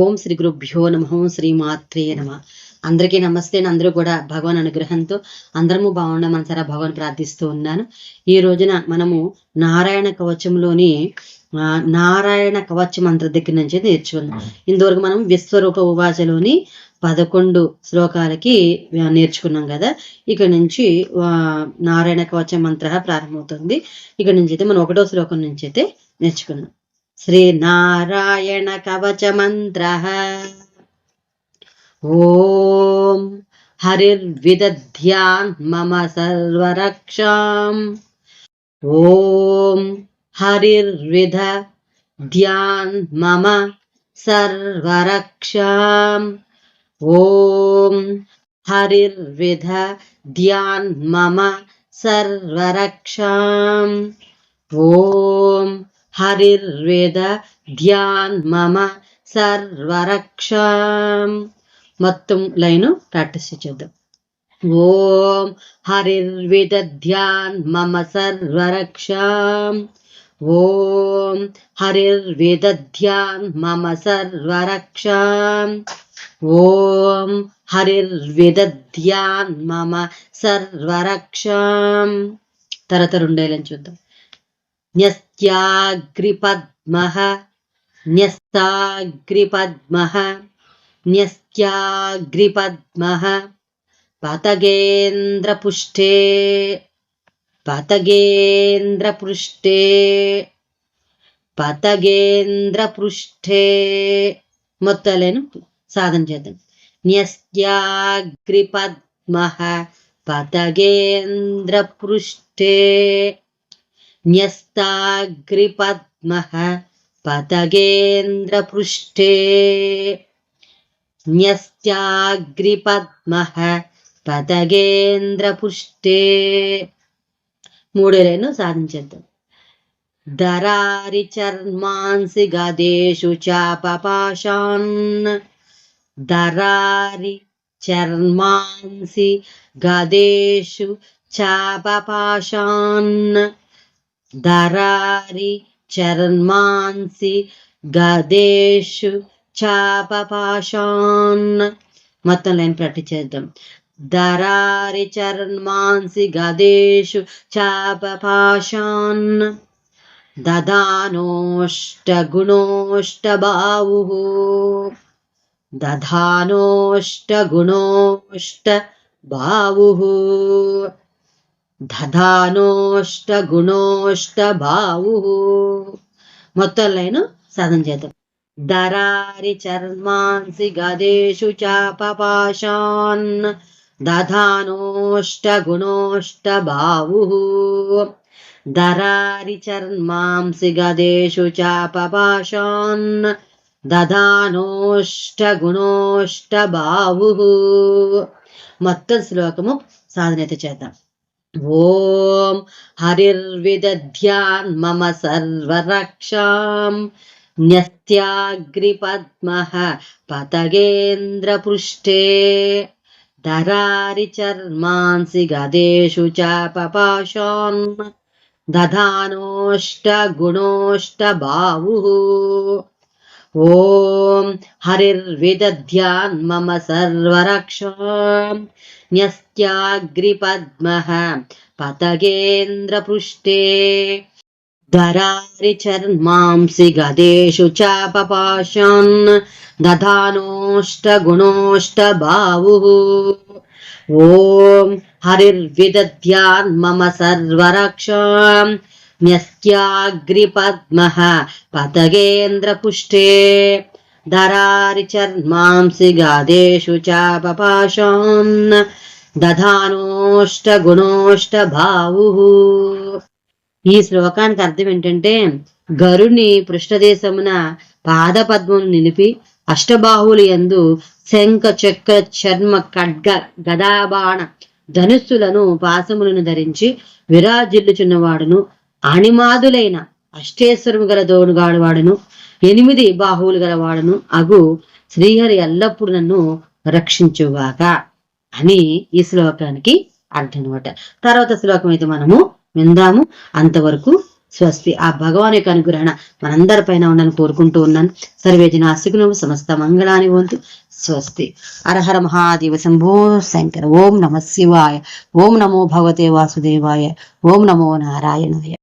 ఓం శ్రీ గురుభ్యో నమ శ్రీ మాత్రే నమ. అందరికీ నమస్తే అందరూ కూడా భగవాన్ అనుగ్రహంతో అందరము బాగుండమని మనసారా భగవాన్ ప్రార్థిస్తూ ఉన్నాను. ఈ రోజున మనము నారాయణ కవచంలోని నారాయణ కవచ మంత్ర దగ్గర నుంచి నేర్చుకుందాం. ఇంతవరకు మనం విశ్వరూప ఉవాచలోని పదకొండు శ్లోకాలకి నేర్చుకున్నాం కదా. ఇక నుంచి నారాయణ కవచ మంత్ర ప్రారంభమవుతుంది. ఇక నుంచి అయితే మనం ఒకటో శ్లోకం నుంచి అయితే నేర్చుకుందాం. శ్రీనారాయణ కవచ మంత్ర ఓం హరిర్విదధ్యాన్ మమ సర్వరక్షాం ఓం హరిర్విధ ధ్యాన్ మమ సర్వరక్షాం ఓం హరిర్వేద ధ్యాన్ మమ సర్వరక్షాం. మొత్తం లైను ప్రాక్టీస్ చేద్దాం. ఓం హరిర్వేద ధ్యాన్ మమ సర్వరక్షాం. ఓం హరిర్వేద ధ్యాన్ మమ సర్వరక్షాం. ఓం హరిర్వేద ధ్యాన్ మమ సర్వరక్షాం. తరతరుండేలని చూద్దాం. న్యస్త్యాగ్రిపద్మః న్యస్తాగ్రిపద్మః న్యస్త్యాగ్రిపద్మః పతగేంద్రపుష్టే పతగేంద్రపృష్టే పతగేంద్రపృష్ఠే మొత్తాలేను సాధన చేద్దాం. న్యస్త్యాగ్రిపద్మః పతగేంద్రపృష్ఠే. न्यस्ताग्रिपद्मः पतगेन्द्रपृष्ठे న్యస్త్యాగ్రిపద్మః పతగేంద్రపుష్టే మూడేలను సాధించేద్దాం దరారి చర్మాంసి గదేషు చాపపాశాన్ దరారి చర్మాంసి గదేషు చాపపాశాన్ దరారి చర్మాంసి గదేషు చాపపాశాన్ మొత్తం లైన్ ప్రాక్టీస్ చేద్దాం దరారి చర్మాంసి గదేషు చాపపాశాన్ దదానోష్టగుణోష్టబాహుः దధానోష్టగుణోష్ట బాహుः దధానోష్టగుణోష్ట బాహుः మొత్తం లైన్ సాధన చేద్దాం. దరారి చర్మాంసి గదేషు చాపపాశాన్ దధానోష్టగుణోష్ట బాహుः దరారి చర్మాంసి గదేషు చాపపాశాన్ దధానోష్టగుణోష్ట బాహుः మొత్తం శ్లోకము సాధన చేద్దాం. ॐ हरिर्विदध्यान् मम सर्वरक्षाम् न्यस्त्याग्रिपद्मः पतगेन्द्रपृष्ठे। धरारि चर्मांसि गदेषु च पपाशान् दधानोष्टगुणोष्टबाहुः। బాహుः ఓం హరిర్విదధ్యాన్ మమ సర్వరక్షాం న్యస్త్యాగ్రిపద్మః పతగేంద్రపృష్ఠే. దరారి చర్మాంసి గదేషు చాపపాశాన్ దధానోష్టగుణోష్ట బాహుः ఓం హరిర్విదధ్యాన్ మమ సర్వరక్షాం న్యస్త్యాగ్రిపద్మః పతగేంద్రపుష్ఠే దరారి చర్మాంసి గాదేషు చాపపాశాన్ ఈ శ్లోకానికి అర్థం ఏంటంటే గరుని పృష్ఠదేశమున పాదపద్మం నిలిపి అష్టబాహువులు యందు శంఖ చక్ర చర్మ ఖడ్గ గదాబాణ ధనుస్సులను పాసములను ధరించి విరాజిల్లుచున్నవాడును అణిమాదులైన అష్టేశ్వరము గల దోడుగాడువాడును ఎనిమిది బాహువులు గలవాడును అగు శ్రీహరి ఎల్లప్పుడు నన్ను రక్షించుగాక అని ఈ శ్లోకానికి అర్థం అనమాట తర్వాత శ్లోకం అయితే మనము విందాము. అంతవరకు స్వస్తి. ఆ భగవాన్ యొక్క అనుగ్రహణ మనందరిపైన ఉండని కోరుకుంటూ ఉన్నాను. సర్వేజన అసుకును సమస్త మంగళాని వంతు స్వస్తి. హరహర మహాదేవ శంభో శంకర. ఓం నమ శివాయ. ఓం నమో భగవతే వాసుదేవాయ. ఓం నమో నారాయణాయ.